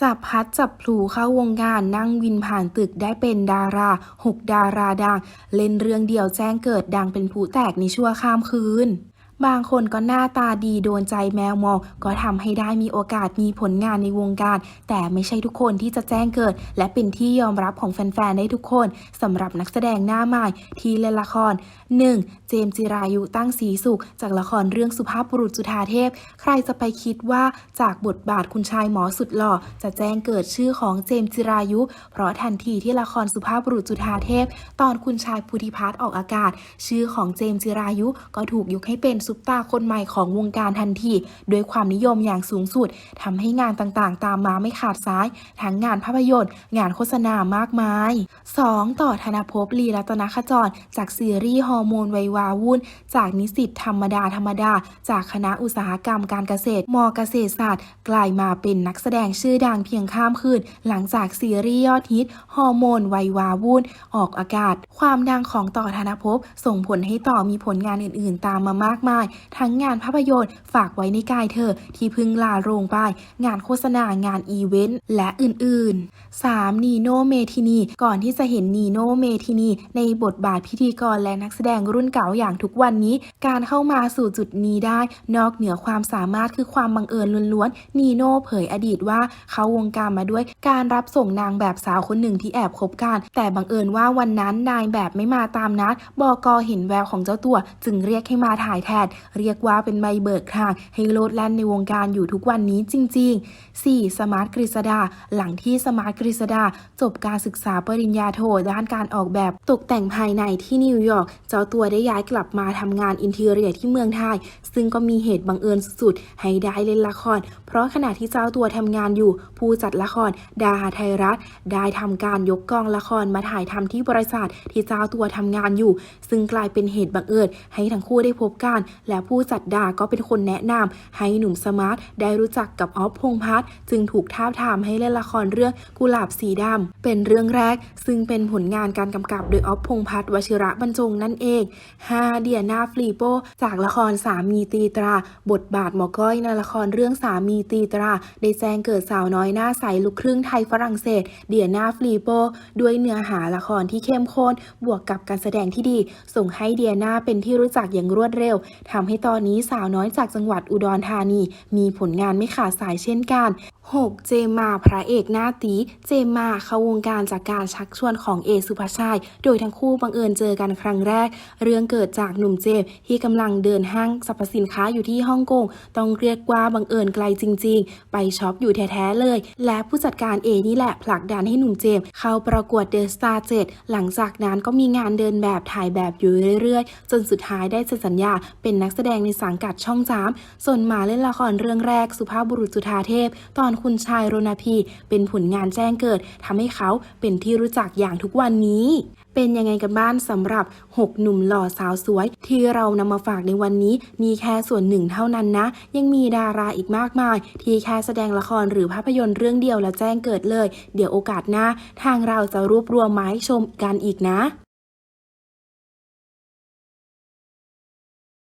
จับพัดจับพลูเข้าวงการนั่งวินผ่านตึกได้เป็นดาราหกดาราดัง เล่นเรื่องเดียวแจ้งเกิดดังเป็นผู้แตกในชั่วข้ามคืน บางคนก็หน้าตาดีโดนใจแมวมอง ก็ทำให้ได้มีโอกาสมีผลงานในวงการ แต่ไม่ใช่ทุกคนที่จะแจ้งเกิด และเป็นที่ยอมรับของแฟนๆ ได้ทุกคนสำหรับนักแสดงหน้าใหม่ที่เล่นละคร 1. เจมจิรายุตั้งสีสุข จากละครเรื่องสุภาพบุรุษจุฑาเทพ ใครจะไปคิดว่าจากบทบาทคุณชายหมอสุดหล่อ จะแจ้งเกิดชื่อของเจมจิรายุ เพราะทันทีที่ละครสุภาพบุรุษจุฑาเทพ ตอนคุณชายพุทธิพัฒน์ออกอากาศ ชื่อของเจมจิรายุก็ถูกยกให้เป็นซุปตาคนใหม่ของวงการทันทีด้วยความนิยมอย่างสูงสุดทำให้งานต่างๆ ตามมาไม่ขาดสาย ทั้งงานภาพยนตร์ งานโฆษณามากมาย 2. ต่อธนภพลีรัตนขจร จากซีรีส์ฮอร์โมนไววาวุ่น จากนิสิตธรรมดาธรรมดา จากคณะอุตสาหกรรมการเกษตรมเกษตรศาสตร์ กลายมาเป็นนักแสดงชื่อดังเพียงข้ามคืน หลังจากซีรีส์ยอดฮิตฮอร์โมนไววาวุ่น ออกอากาศ ความดังของต่อธนภพส่งผลให้ต่อมีผลงานอื่นๆ ตามมามากมายทั้งงานภาพยนตร์ ฝากไว้ในกายเธอ ที่เพึ่งลาโรงไป งานโฆษณางานอีเวนต์และอื่นๆ 3. นีโนเมทินี ก่อนที่จะเห็นนีโนเมทินี ในบทบาทพิธีกรและนักแสดงรุ่นเก่าอย่างทุกวันนี้ การเข้ามาสู่จุดนี้ได้ นอกเหนือความสามารถคือความบังเอิญล้วนๆ นีโนเผยอดีตว่าเขาวงการมาด้วยการรับส่งนางแบบสาวคนหนึ่งที่แอบคบกัน แต่บังเอิญว่าวันนั้นนายแบบไม่มาตามนัดบอกเห็นแววของเจ้าตัว จึงเรียกให้มาถ่ายแทนเรียกว่าเป็นใบเบิกทางให้โลดแล่นในวงการอยู่ทุกวันนี้จริง ๆ 4. สมาร์ทกฤษดา หลังที่สมาร์ทกฤษดา จบการศึกษาปริญญาโทด้านการออกแบบตกแต่งภายในที่นิวยอร์ก เจ้าตัวได้ย้ายกลับมาทำงานอินเทอร์เรียที่เมืองไทย ซึ่งก็มีเหตุบังเอิญสุดๆ ให้ได้เล่นละคร เพราะขณะที่เจ้าตัวทำงานอยู่ ผู้จัดละคร ดาไทยรัฐ ได้ทำการยกกองละครมาถ่ายทำที่บริษัทที่เจ้าตัวทำงานอยู่ ซึ่งกลายเป็นเหตุบังเอิญให้ทั้งคู่ได้พบกันและผู้จัดดาก็เป็นคนแนะนำให้หนุ่มสมาร์ทได้รู้จักกับออฟพงพัฒน์จึงถูกท้าทามให้เล่นละครเรื่องกุหลาบสีดำเป็นเรื่องแรก ซึ่งเป็นผลงานการกำกับโดยออฟพงพัฒน์วชิระบรรจงนั่นเอง 5. เดียนาฟลีโป จากละครสามีตีตรา บทบาทหมอก้อยในละครเรื่องสามีตีตรา ได้แจ้งเกิดสาวน้อยหน้าใสลูกครึ่งไทยฝรั่งเศส เดียนาฟลีโป ด้วยเนื้อหาละครที่เข้มข้นบวกกับการแสดงที่ดี ส่งให้เดียนาเป็นที่รู้จักอย่างรวดเร็วทำให้ตอนนี้สาวน้อยจากจังหวัดอุดรธานี มีผลงานไม่ขาดสายเช่นกัน 6. เจมมาพระเอกหน้าตี เจมมาเข้าวงการจากการชักชวนของเอสุภาชัย โดยทั้งคู่บังเอิญเจอกันครั้งแรก เรื่องเกิดจากหนุ่มเจมที่กำลังเดินห้างสรรพสินค้าอยู่ที่ฮ่องกง ต้องเรียกว่าบังเอิญไกลจริง ๆ ไปช็อปอยู่แท้ๆเลย และผู้จัดการเอนี่แหละผลักดันให้หนุ่มเจมเข้าประกวดเดอะสตาร์เจ็หลังจากนั้นก็มีงานเดินแบบถ่ายแบบอยู่เรื่อยๆ จนสุดท้ายได้เซ็นสัญญา เป็นนักแสดงในสังกัดช่องสามส่วนมาเล่นละครเรื่องแรกสุภาพบุรุษจุฑาเทพ ตอนคุณชายโรนาพีเป็นผลงานแจ้งเกิดทำให้เขาเป็นที่รู้จักอย่างทุกวันนี้ เป็นยังไงกันบ้างสำหรับ 6 หนุ่มหล่อสาวสวย ที่เรานำมาฝากในวันนี้นี่แค่ส่วนหนึ่งเท่านั้นนะ ยังมีดาราอีกมากมาย ที่แค่แสดงละครหรือภาพยนตร์เรื่องเดียวแล้วแจ้งเกิดเลย เดี๋ยวโอกาสหน้า ทางเราจะรวบรวมมาให้ชมกันอีกนะ